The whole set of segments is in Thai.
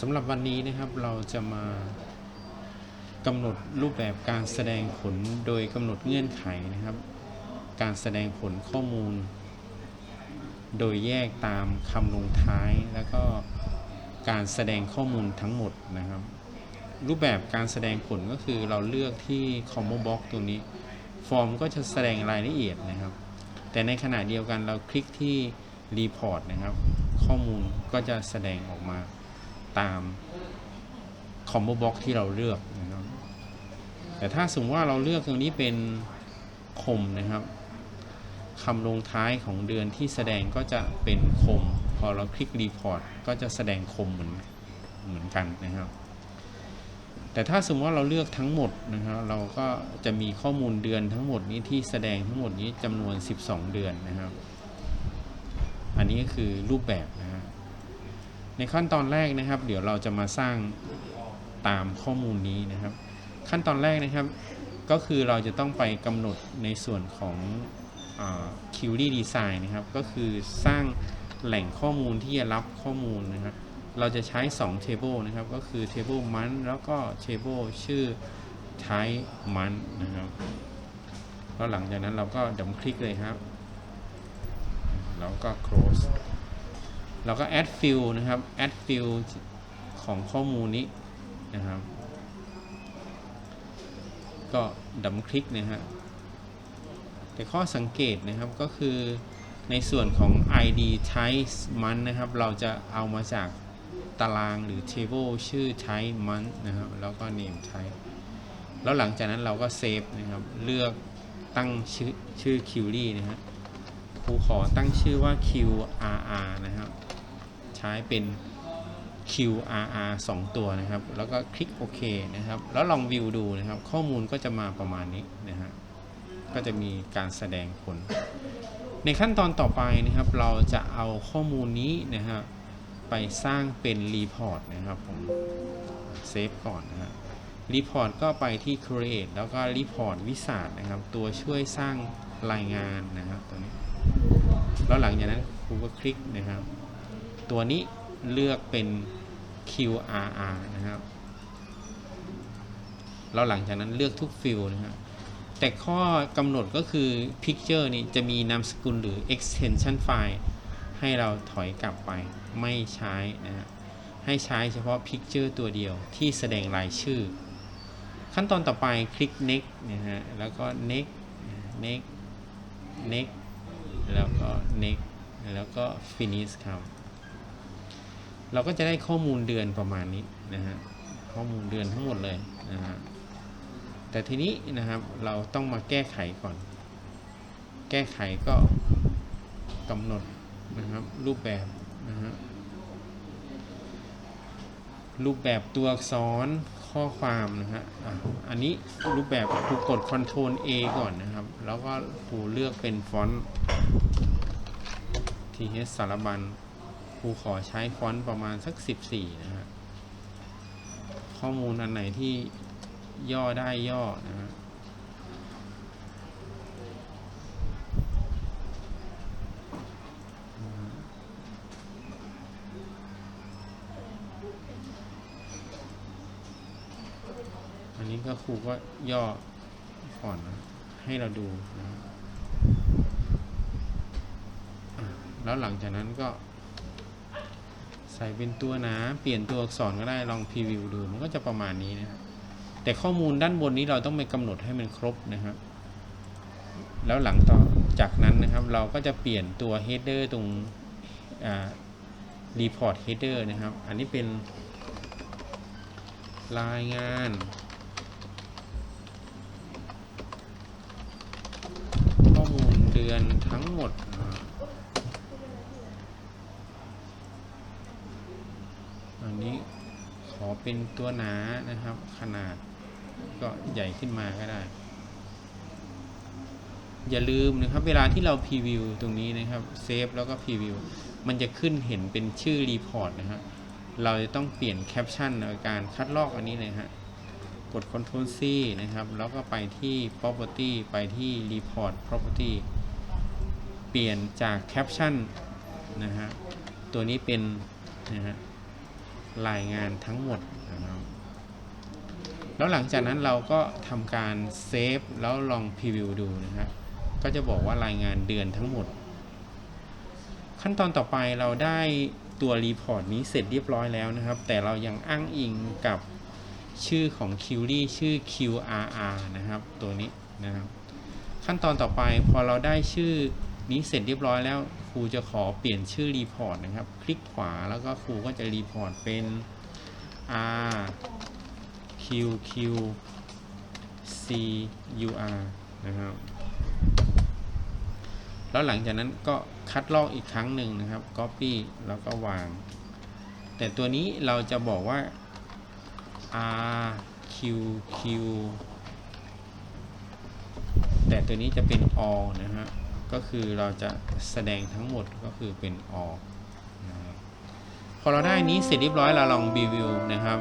สำหรับวันนี้นะครับเราจะมากำหนดรูปแบบการแสดงผลโดยกำหนดเงื่อนไขนะครับ การแสดงผลข้อมูล โดยแยกตามคำลงท้าย แล้วก็การแสดงข้อมูลทั้งหมดนะครับ รูปแบบการแสดงผลก็คือเราเลือกที่ combo box ตัวนี้ ฟอร์มก็จะแสดงรายละเอียดนะครับ แต่ในขณะเดียวกันเราคลิกที่ report นะครับ ข้อมูลก็จะแสดงออกมา ตาม combo box ที่เราเลือกนะครับแต่ถ้าสมมติว่าเราเลือกตรงนี้เป็นคมนะครับคำลงท้ายของเดือนที่แสดงก็จะเป็นคม พอเราคลิก report ก็จะแสดงคมเหมือนเหมือนกันนะครับ แต่ถ้าสมมติว่าเราเลือกทั้งหมดนะครับเราก็จะมีข้อมูลเดือนทั้งหมดนี้ที่แสดงทั้งหมดนี้จำนวน 12 เดือนนะครับ อันนี้ก็คือรูปแบบนะ ในขั้นตอนแรกนะครับ เดี๋ยวเราจะมาสร้างตามข้อมูลนี้นะครับ ขั้นตอนแรกนะครับ ก็คือเราจะต้องไปกำหนดในส่วนของคิวรี่ดีไซน์นะครับ ก็คือสร้างแหล่งข้อมูลที่จะรับข้อมูลนะครับ เราจะใช้2 table นะครับ ก็คือ table month แล้วก็ table ชื่อ type month นะครับแล้วหลังจากนั้นเราก็ดับคลิกเลยครับ แล้วก็ close เราก็ add field นะครับ add field ของข้อมูลนี้นะครับ ก็ดับคลิกนะฮะแต่ข้อสังเกตนะครับก็คือในส่วนของ ID type month นะครับ เราจะเอามาจากตารางหรือ table ชื่อ type month นะครับ แล้วก็ name type แล้วหลังจากนั้นเราก็เซฟนะครับ เลือกตั้งชื่อชื่อ query นะฮะครูขอตั้งชื่อว่า QRR นะครับ ใช้เป็น QRR 2 ตัวนะครับ แล้วก็คลิกโอเคนะครับ แล้วลองวิวดูนะครับ ข้อมูลก็จะมาประมาณนี้นะฮะ ก็จะมีการแสดงผล ในขั้นตอนต่อไปนะครับ เราจะเอาข้อมูลนี้นะฮะไปสร้างเป็นรีพอร์ตนะครับผมเซฟก่อนนะฮะรีพอร์ตก็ไปที่ create แล้วก็รีพอร์ตวิสาดนะครับ ตัวช่วยสร้างรายงานนะครับตัวนี้ แล้วหลังจากนั้นครูก็คลิกนะครับ ตัวนี้เลือกเป็น QRR นะครับ แล้วหลังจากนั้นเลือกทุกฟิลนะครับแต่ข้อกำหนดก็คือ Picture นี่จะมีนามสกุลหรือ extension file ให้เราถอยกลับไปไม่ใช้นะฮะให้ใช้เฉพาะ Picture ตัวเดียวที่แสดงรายชื่อ ขั้นตอนต่อไปคลิก next นะฮะแล้วก็ next next next แล้วก็ next แล้วก็ finish ครับ เราก็จะได้ข้อมูลเดือนประมาณนี้นะฮะข้อมูลเดือนทั้งหมดเลยนะฮะแต่ทีนี้นะครับเราต้องมาแก้ไขก่อน แก้ไขก็กำหนดนะครับรูปแบบนะฮะรูปแบบตัวอักษรข้อความนะฮะอะอันนี้รูปแบบครูกด Ctrl A ก่อนนะครับ แล้วก็ครูเลือกเป็นฟอนต์ TH สารบัญ รูขอใช้ฟอนต์ประมาณสัก 14 นะฮะ ข้อมูลอันไหนที่ย่อได้ย่อนะฮะอันนี้ก็ครูก็ย่อก่อนนะให้เราดูนะอะแล้วหลังจากนั้นก็ ใส่เป็นตัวหนา เปลี่ยนตัวอักษรก็ได้ลองพรีวิวดูมันก็จะประมาณนี้นะครับแต่ข้อมูลด้านบนนี้เราต้องไปกำหนดให้มันครบนะครับ แล้วหลังต่อจากนั้นนะครับ เราก็จะเปลี่ยนตัว header ตรง report header นะครับ อันนี้เป็นรายงาน ข้อมูลเดือนทั้งหมดนะครับ อันนี้ขอเป็นตัวหนานะครับ ขนาดก็ใหญ่ขึ้นมาก็ได้ อย่าลืมนะครับ เวลาที่เราพรีวิวตรงนี้นะครับเซฟแล้วก็พรีวิวมันจะขึ้นเห็นเป็นชื่อรีพอร์ตนะครับเราจะต้องเปลี่ยนแคปชั่นในการคัดลอกอันนี้เลยฮะกด Ctrl C นะครับ แล้วก็ไปที่ property ไปที่ report property เปลี่ยนจากแคปชั่นนะฮะตัวนี้เป็นนะฮะ รายงานทั้งหมดนะครับแล้วหลังจากนั้นเราก็ทำการเซฟแล้วลองพรีวิวดูนะครับก็จะบอกว่ารายงานเดือนทั้งหมด ขั้นตอนต่อไปเราได้ตัวรีพอร์ตนี้เสร็จเรียบร้อยแล้วนะครับ แต่เรายังอ้างอิงกับชื่อของ Query ชื่อ QRR นะครับ ตัวนี้นะครับ ขั้นตอนต่อไปพอเราได้ชื่อ นี้เสร็จเรียบร้อยแล้วครูจะขอเปลี่ยนชื่อรีพอร์ตนะครับ คลิกขวาแล้วก็ครูก็จะรีพอร์ตเป็น R Q Q C U R นะครับ แล้วหลังจากนั้นก็คัดลอกอีกครั้งหนึ่งนะครับ Copy แล้วก็วาง แต่ตัวนี้เราจะบอกว่า R Q Q แต่ตัวนี้จะเป็น all นะฮะ ก็คือเราจะแสดงทั้งหมดก็คือเป็น all นะครับพอเราได้นี้เสร็จเรียบร้อยเราลอง review นะครับ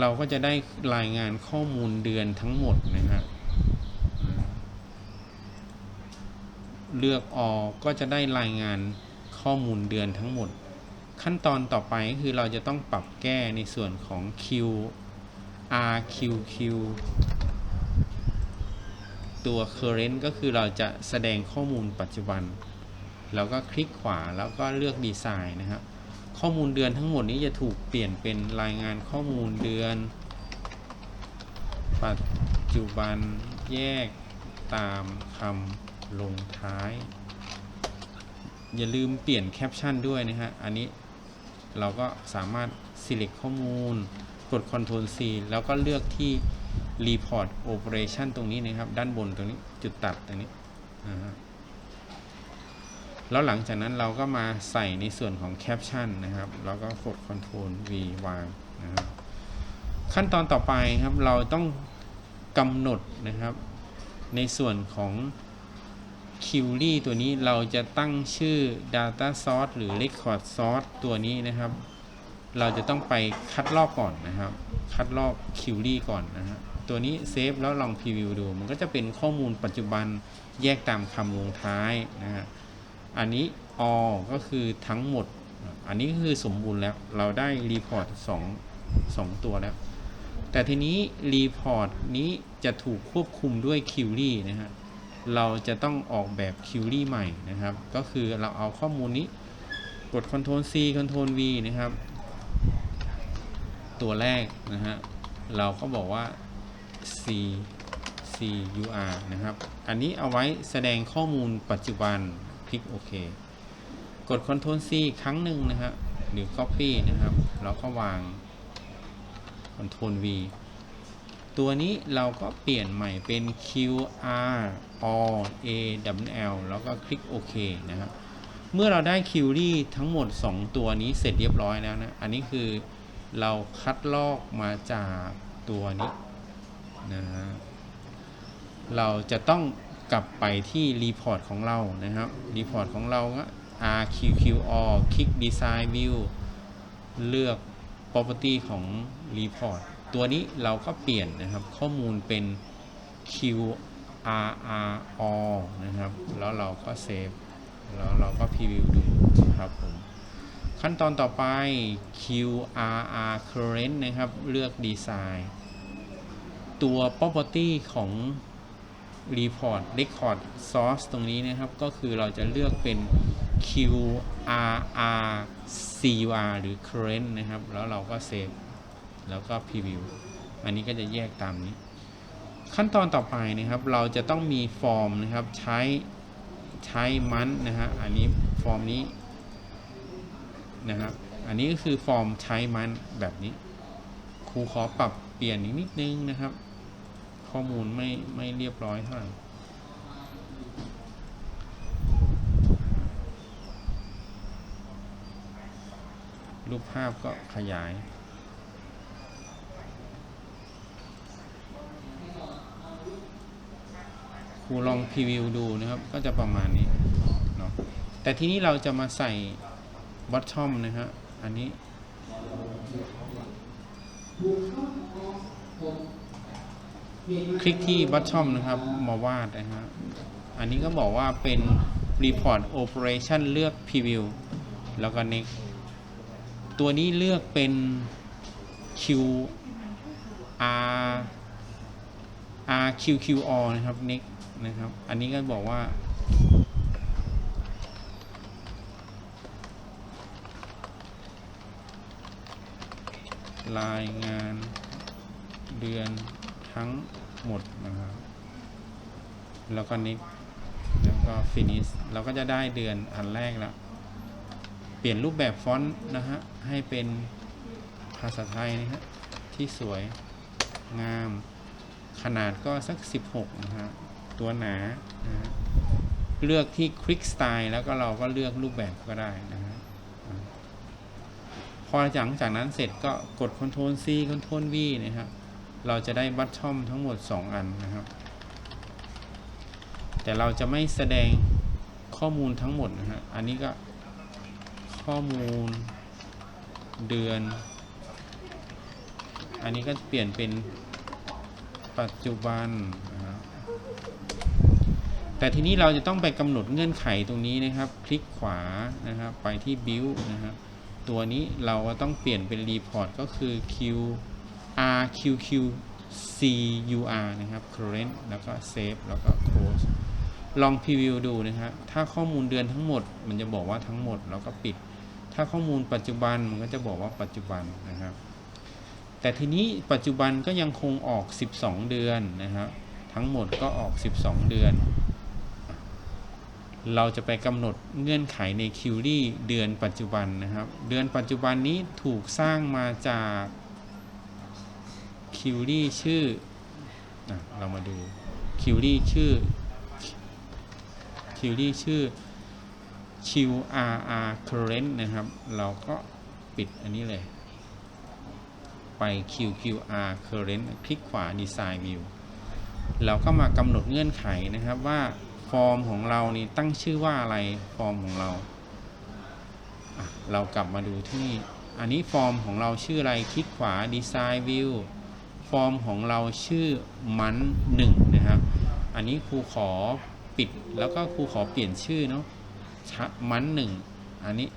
เราก็จะได้รายงานข้อมูลเดือนทั้งหมดนะฮะ เลือกออก็จะได้รายงานข้อมูลเดือนทั้งหมด ขั้นตอนต่อไปคือเราจะต้องปรับแก้ในส่วนของ Q R Q Q ตัว current ก็คือเราจะแสดงข้อมูลปัจจุบันเราก็คลิกขวาแล้วก็เลือกดีไซน์นะครับ ข้อมูลเดือนทั้งหมดนี้จะถูกเปลี่ยนเป็นรายงานข้อมูลเดือน ปัจจุบันแยกตามคำ ลงท้าย อย่าลืมเปลี่ยนแคปชั่นด้วยนะฮะ อันนี้เราก็สามารถ select ข้อมูล กด Ctrl C แล้วก็เลือกที่ Report Operation ตรงนี้นะครับ ด้านบนตรงนี้จุดตัดตรงนี้ แล้วหลังจากนั้นเราก็มาใส่ในส่วนของแคปชั่นนะครับ แล้วก็กด Ctrl V วางนะครับ ขั้นตอนต่อไปครับ เราต้องกำหนดนะครับ ในส่วนของ Query ตัวนี้เราจะตั้งชื่อ Data Source หรือ Record Source ตัวนี้นะครับ เราจะต้องไปคัดลอกก่อนนะครับ คัดลอก Query ก่อนนะฮะตัวนี้เซฟแล้วลองพรีวิวดู มันก็จะเป็นข้อมูลปัจจุบันแยกตามคำลงท้ายนะฮะอันนี้ all ก็คือทั้งหมด อันนี้คือสมบูรณ์แล้ว เราได้รีพอร์ต2 2ตัวแล้ว แต่ทีนี้รีพอร์ตนี้จะถูกควบคุมด้วย Query นะฮะ เราจะต้องออกแบบ Query ใหม่นะครับ ก็คือเราเอาข้อมูลนี้กด Ctrl C Ctrl V นะครับ ตัวแรกนะฮะเราก็บอกว่า C C U R นะครับ อันนี้เอาไว้แสดงข้อมูลปัจจุบันคลิกโอเคกด Ctrl C ครั้งหนึ่งนะฮะหรือ Copy นะครับ แล้วก็วาง Ctrl V ตัวนี้เราก็เปลี่ยนใหม่เป็น QR All A W L แล้วก็คลิกโอเคนะครับ เมื่อเราได้ Query ทั้งหมด 2 ตัวนี้เสร็จเรียบร้อยแล้วนะ อันนี้คือเราคัดลอกมาจากตัวนี้นะฮะเราจะต้องกลับไปที่รีพอร์ตของเรานะครับรีพอร์ตของเราก็ RQQR คลิก Design View เลือก Property ของ Report ตัวนี้เราก็เปลี่ยนนะครับข้อมูลเป็น QRRO นะครับ แล้วเราก็เซฟ แล้วเราก็พรีวิวดูครับผม ขั้นตอนต่อไป QRR Current นะครับ เลือก Design ตัว Property ของ Report Record Source ตรงนี้นะครับ ก็คือเราจะเลือกเป็น QRR CUR หรือ Current นะครับ แล้วเราก็เซฟ แล้วก็ Preview อันนี้ก็จะแยกตามนี้ ขั้นตอนต่อไปนะครับ เราจะต้องมีฟอร์มนะครับ ใช้ใช้มันนะฮะ อันนี้ฟอร์มนี้นะครับ อันนี้ก็คือฟอร์มใช้มันแบบนี้ ครูขอปรับเปลี่ยนอีกนิดนึงนะครับ ข้อมูลไม่ไม่เรียบร้อยเท่าไหร่รูปภาพก็ขยาย ครูลองพรีวิวดูนะครับ ก็จะประมาณนี้เนาะแต่ทีนี้เราจะมาใส่บอททอมนะฮะอันนี้ คลิกที่ bottom นะครับมาวาดนะฮะอันนี้ก็บอกว่าเป็น report operation เลือก preview แล้วก็ next ตัวนี้เลือกเป็น Q R R Q Q O นะครับ next นะครับ อันนี้ก็บอกว่า รายงานเดือนทั้งหมดนะครับ แล้วก็ next แล้วก็ finish เราก็จะได้เดือนอันแรกแล้วเปลี่ยนรูปแบบฟอนต์นะฮะ ให้เป็นภาษาไทยนะฮะ ที่สวยงามขนาดก็สัก 16 นะฮะ ตัวหนานะเลือกที่ Quick Style แล้วก็เราก็เลือกรูปแบบก็ได้นะฮะพอหลังจากนั้นเสร็จก็กด Ctrl C Ctrl V นะครับเราจะได้บัตชอมทั้งหมด 2 อันนะครับ แต่เราจะไม่แสดงข้อมูลทั้งหมดนะฮะอันนี้ก็ข้อมูลเดือน อันนี้ก็เปลี่ยนเป็นปัจจุบันนะ แต่ทีนี้เราจะต้องไปกำหนดเงื่อนไขตรงนี้นะครับ คลิกขวานะครับ ไปที่ build นะครับ ตัวนี้เราต้องเปลี่ยนเป็น report ก็คือ q r q q c u r นะครับ current แล้วก็ save แล้วก็ close ลองพรีวิวดูนะครับถ้าข้อมูลเดือนทั้งหมด มันจะบอกว่าทั้งหมดแล้วก็ปิด ถ้าข้อมูลปัจจุบันมันก็จะบอกว่าปัจจุบันนะครับ แต่ทีนี้ปัจจุบันก็ยังคงออก 12 เดือนนะครับ ทั้งหมดก็ออก 12 เดือน เราจะไปกำหนดเงื่อนไขในคิวรี่เดือนปัจจุบันนะครับ เดือนปัจจุบันนี้ถูกสร้างมาจากคิวรี่ชื่ออเรามาดูคิวรี่ชื่อคิวรี่ชื่อ QRR current นะครับ เราก็ปิดอันนี้เลย ไป QQR current คลิกขวา design view เราก็มากำหนดเงื่อนไขนะครับว่า ฟอร์มของเรานี่ตั้งชื่อว่าอะไรฟอร์มของเราเรากลับมาดูที่ อันนี้ฟอร์มของเราชื่ออะไรคลิกขวา design view ฟอร์มของเราชื่อมันหนึ่งนะครับ อันนี้ครูขอปิดแล้วก็ครูขอเปลี่ยนชื่อเนาะชะมันหนึ่งอันนี้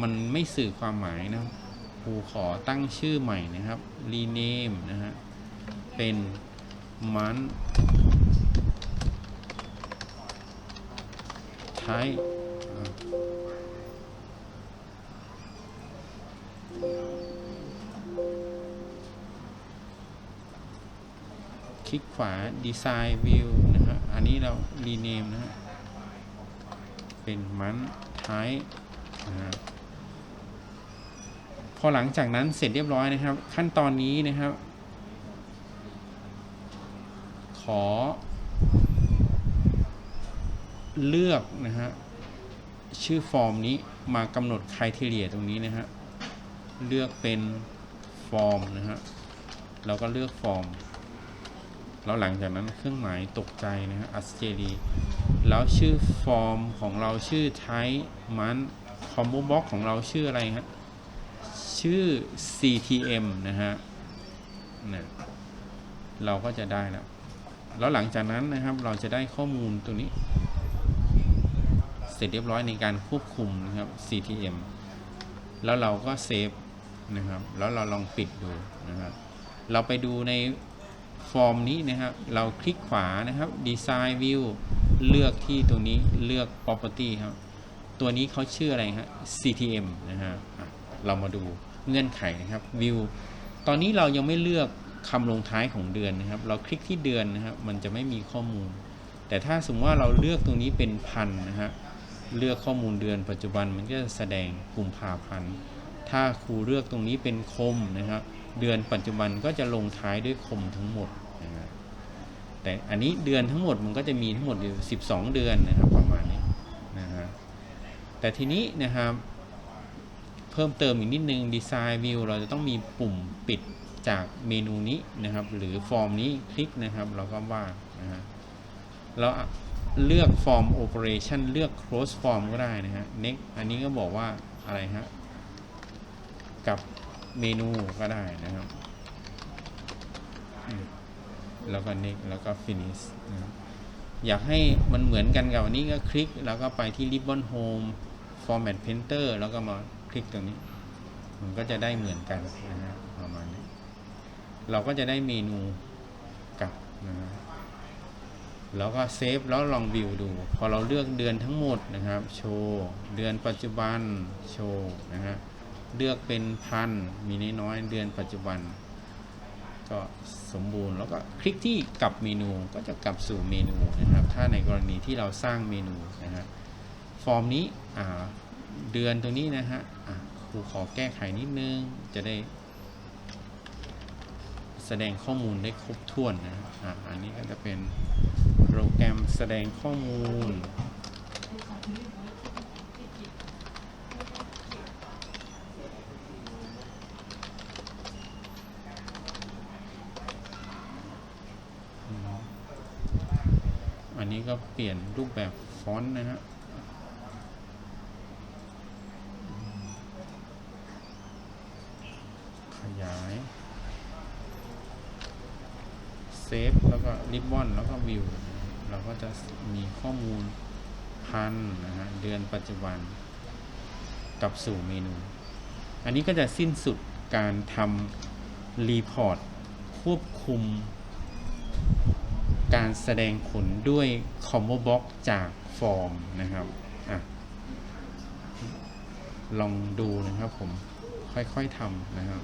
มันไม่สื่อความหมายนะครูขอตั้งชื่อใหม่นะครับ rename นะฮะเป็นมัน้คลิกขวา Design View นะฮะ อันนี้เรา rename นะฮะ เป็นมันไทนะฮะพอหลังจากนั้นเสร็จเรียบร้อยนะครับ ขั้นตอนนี้นะครับ ขอ เลือกนะฮะชื่อฟอร์มนี้มากำหนดคุณ r i เ e ียตรงนี้นะฮะเลือกเป็นฟอร์มนะฮะเราก็เลือกฟอร์มแล้วหลังจากนั้นเครื่องหมายตกใจนะฮะอัสเจรีแล้วชื่อฟอร์มของเราชื่อไทมันคอมโบบ็อกของเราชื่ออะไรฮะชื่อ CTM นะฮะนะเราก็จะได้แล้ว แล้วหลังจากนั้นนะครับเราจะได้ข้อมูลตัวนี้ เสร็จเรียบร้อยในการควบคุมนะครับ CTM แล้วเราก็เซฟนะครับ แล้วเราลองปิดดูนะครับ เราไปดูในฟอร์มนี้นะครับ เราคลิกขวานะครับ Design View เลือกที่ตรงนี้เลือก Property ครับ ตัวนี้เขาชื่ออะไรฮะ CTM นะฮะเรามาดูเงื่อนไขนะครับ View ตอนนี้เรายังไม่เลือกคำลงท้ายของเดือนนะครับ เราคลิกที่เดือนนะครับ มันจะไม่มีข้อมูล แต่ถ้าสมมติว่าเราเลือกตรงนี้เป็นพันนะฮะ เลือกข้อมูลเดือนปัจจุบันมันก็จะแสดงกุมภาพันธ์ ถ้าครูเลือกตรงนี้เป็นคมนะครับ เดือนปัจจุบันก็จะลงท้ายด้วยคมทั้งหมดนะฮะแต่อันนี้เดือนทั้งหมดมันก็จะมีทั้งหมดอยู่12 เดือนนะครับประมาณนี้นะฮะ แต่ทีนี้นะครับ เพิ่มเติมอีกนิดนึง Design View เราจะต้องมีปุ่มปิดจากเมนูนี้นะครับ หรือฟอร์มนี้คลิกนะครับ เราก็ว่างนะฮะเรา เลือก Form Operation เลือก Close Form ก็ได้นะฮะ Next อันนี้ก็บอกว่าอะไรฮะ กับเมนูก็ได้นะครับแล้วก็ next แล้วก็ finish นะอยากให้มันเหมือนกันกับอันนี้ก็คลิก แล้วก็ไปที่ ribbon home format painter แล้วก็มาคลิกตรงนี้ มันก็จะได้เหมือนกันนะฮะประมาณนี้ เราก็จะได้เมนูกับนะฮะ แล้วก็เซฟแล้วลองวิวดู พอเราเลือกเดือนทั้งหมดนะครับ โชว์เดือนปัจจุบันโชว์นะฮะเลือกเป็นพันมีน้อยๆเดือนปัจจุบัน ก็สมบูรณ์แล้วก็คลิกที่กลับเมนูก็จะกลับสู่เมนูนะครับ ถ้าในกรณีที่เราสร้างเมนูนะฮะฟอร์มนี้อ่าเดือนตัวนี้นะฮะครูขอแก้ไขนิดนึงจะได้แสดงข้อมูลได้ครบถ้วนนะฮะอะอันนี้ก็จะเป็น แกรมแสดงข้อมูล อันนี้ก็เปลี่ยนรูปแบบฟอนต์นะฮะขยายเซฟ แล้วก็ริบบอน แล้วก็วิว เราก็จะมีข้อมูลพันนะฮะเดือนปัจจุบันกลับสู่เมนู อันนี้ก็จะสิ้นสุดการทำรีพอร์ตควบคุม การแสดงผลด้วย combo box จากฟอร์มนะครับอะลองดูนะครับผมค่อยๆทำนะครับ